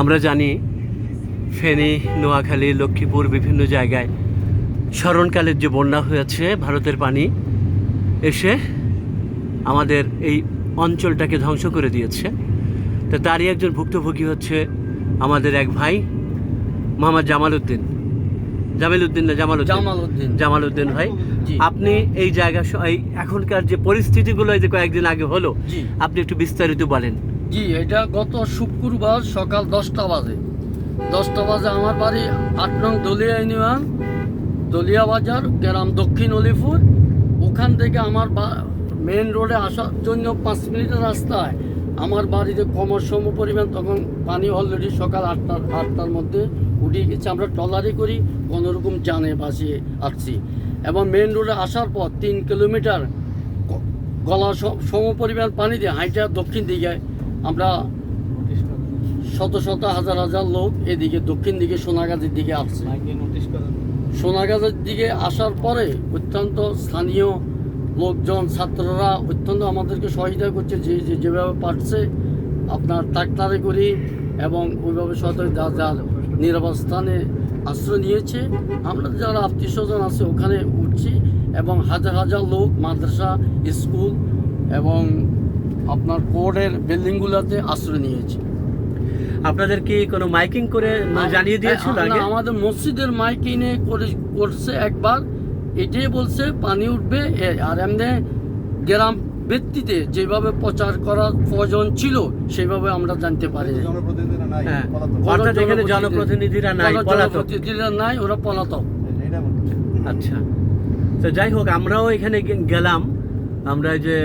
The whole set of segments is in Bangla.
আমরা জানি ফেনী নোয়াখালী লক্ষ্মীপুর বিভিন্ন জায়গায় স্মরণকালের যে বন্যা হয়েছে ভারতের পানি এসে আমাদের এই অঞ্চলটাকে ধ্বংস করে দিয়েছে। তো তারই একজন ভুক্তভোগী হচ্ছে আমাদের এক ভাই মোহাম্মদ জামাল উদ্দিন জামিল উদ্দিন না জামাল উদ্দিন জামাল উদ্দিন জামাল উদ্দিন ভাই আপনি এই জায়গা এই এখনকার যে পরিস্থিতিগুলো এই যে কয়েকদিন আগে হলো আপনি একটু বিস্তারিত বলেন। জি, এটা গত শুক্রবার সকাল দশটা বাজে। দশটা বাজে আমার বাড়ি আট নং দলিয়া ইউনিয়ন, দলিয়া বাজার, গ্রাম দক্ষিণ অলিপুর। ওখান থেকে আমার মেন রোডে আসার জন্য পাঁচ মিনিটের রাস্তায় আমার বাড়িতে কমর সম পরিমাণ তখন পানি অলরেডি সকাল আটটার আটটার মধ্যে উঠে গেছে। আমরা ট্রলারি করি কোনোরকম জানে বাঁচিয়ে আসছি। এবং মেন রোডে আসার পর তিন কিলোমিটার গলা সম পরিমাণ পানি দিয়ে হাইটা দক্ষিণ দিকে আমরা শত শত হাজার হাজার লোক এদিকে, দক্ষিণ দিকে সোনাগাছির দিকে আসছে। সোনাগাছির দিকে আসার পরে অত্যন্ত স্থানীয় লোকজন, ছাত্ররা অত্যন্ত আমাদেরকে সহায়তা করছে, যে যে, যেভাবে পারছে আপনার ট্রাক্টারে করি এবং ওইভাবে সহায়তা যা যার নিরাপদ স্থানে আশ্রয় নিয়েছে। আমরা যারা আত্মীয় স্বজন আছে, ওখানে উঠছি এবং হাজার হাজার লোক, মাদ্রাসা, স্কুল এবং আপনার কোর্টের বিল্ডিংগুলোতে আশ্রয় নিয়েছে। আপনাদের কি কোনো মাইকিং করে না জানিয়ে দিয়েছিল আগে? আমাদের মসজিদের মাইকিনে করে করছে একবার এটাই বলছে পানি উঠবে আর এমনি গ্রাম ভিত্তিতে যেভাবে প্রচার করার প্রয়োজন ছিল সেভাবে আমরা জানতে পারি জনপ্রতিনিধিরা নাই হ্যাঁ। জনপ্রতিনিধিরা নাই ওরা পলাতক। আচ্ছা। তো যাই হোক আমরাও এখানে গেলাম। আমরা যে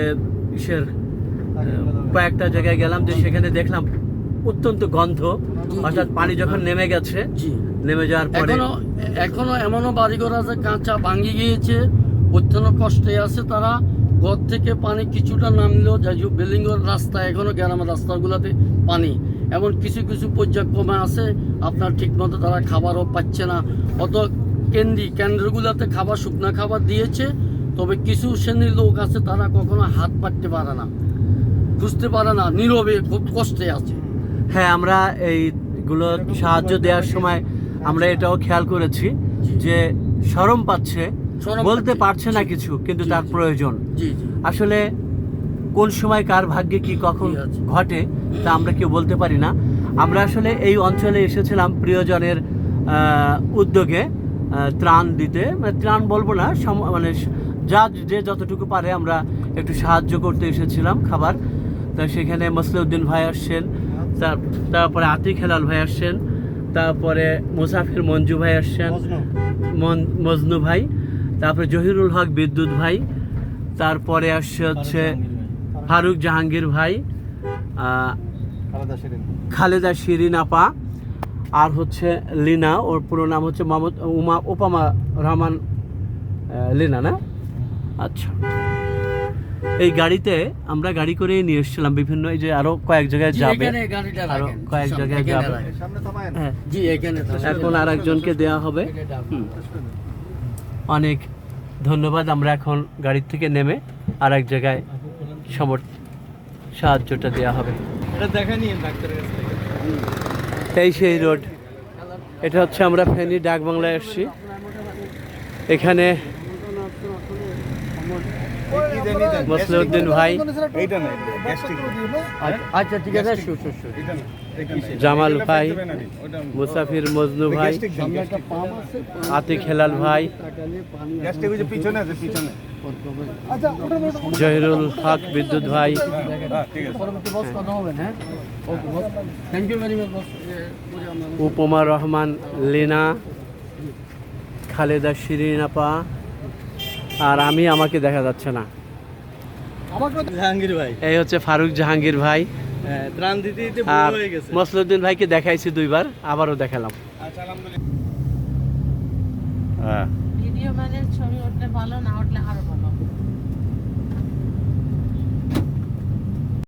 ইসের কয়েকটা জায়গায় গেলাম যে সেখানে দেখলাম অত্যন্ত গন্ধ অর্থাৎ পানি যখন নেমে গেছে নেমে যাওয়ার পরে এখনও এখনও এমনও বাড়িঘর আছে কাঁচা ভাঙি গিয়েছে অত্যন্ত কষ্টে আছে তারা। ঘর থেকে পানি কিছুটা নামলেও যাই হোক বিল্ডিংয়ের রাস্তা এখনও গ্রামের রাস্তাগুলোতে পানি। এমন কিছু কিছু পর্যায়ক্রমে আছে আপনার ঠিকমতো তারা খাবারও পাচ্ছে না। অত কেন্দ্রি কেন্দ্রগুলোতে খাবার শুকনা খাবার দিয়েছে তবে কিছু শ্রেণির লোক আছে তারা কখনো হাত পাততে পারে না। বুঝতে পারে না নীরবে খুব কষ্টে আছে। হ্যাঁ আমরা এইগুলো সাহায্য দেওয়ার সময় আমরা এটাও খেয়াল করেছি যে সরম পাচ্ছে বলতে পারছে না কিছু কিন্তু তার প্রয়োজন। আসলে কোন সময় কার ভাগ্যে কি কখন ঘটে তা আমরা কেউ বলতে পারি না। আমরা আসলে এই অঞ্চলে এসেছিলাম প্রিয়জনের উদ্যোগে ত্রাণ দিতে। মানে ত্রাণ বলব না সম- মানে যা যে যতটুকু পারে আমরা একটু সাহায্য করতে এসেছিলাম খাবার। তা সেখানে মসলিউদ্দিন ভাই আসছেন তার তারপরে আতিক হেলাল ভাই আসছেন তারপরে মুসাফির মঞ্জু ভাই আসছেন মজনু। ভাই তারপরে জহিরুল হক বিদ্যুৎ ভাই তারপরে আসছে হচ্ছে ফারুক জাহাঙ্গীর ভাই। খালেদা শিরিন আপা আর হচ্ছে লিনা ওর পুরো নাম হচ্ছে মোহাম্মদ উমা ওপামা রহমান লিনা না আচ্ছা এই গাড়িতে আমরা গাড়ি করে নিয়ে এসেছিলাম। বিভিন্ন এই যে আরও কয়েক জায়গায় যাবে। আরও কয়েক জায়গায় যাবে। হ্যাঁ। জি এখানে আর একজনকে দেওয়া হবে। অনেক ধন্যবাদ। আমরা এখন গাড়ির থেকে নেমে আর এক জায়গায় সমর সাহায্যটা দেওয়া হবে। এই সেই রোড। এটা হচ্ছে আমরা ফেনী ডাক বাংলায় এসেছি। এখানে? মসলিউদ্দিন ভাই। এইটা নাই, গ্যাস্ট্রিক। আচ্ছা ঠিক আছে? জামাল ভাই মুসাফির মজনু ভাই আতিক হেলাল ভাই। পিছনে। জহিরুল হক বিদ্যুৎ ভাই। হ্যাঁ, হ্যাঁ বস উপমা রহমান লিনা খালেদা শিরিন আপা। আর আমি আমাকে দেখা যাচ্ছে না। জাহাঙ্গীর ভাই। এই হচ্ছে ফারুক জাহাঙ্গীর ভাই। হ্যাঁ, ত্রাণ দিতে দিতে হয়ে গেছে। মসলুদ্দিন ভাইকে দেখাইছি দুইবার আবারও দেখালাম। আচ্ছা, হ্যাঁ। ভিডিও মানে ছবি উঠলে ভালো না উঠলে আরও ভালো।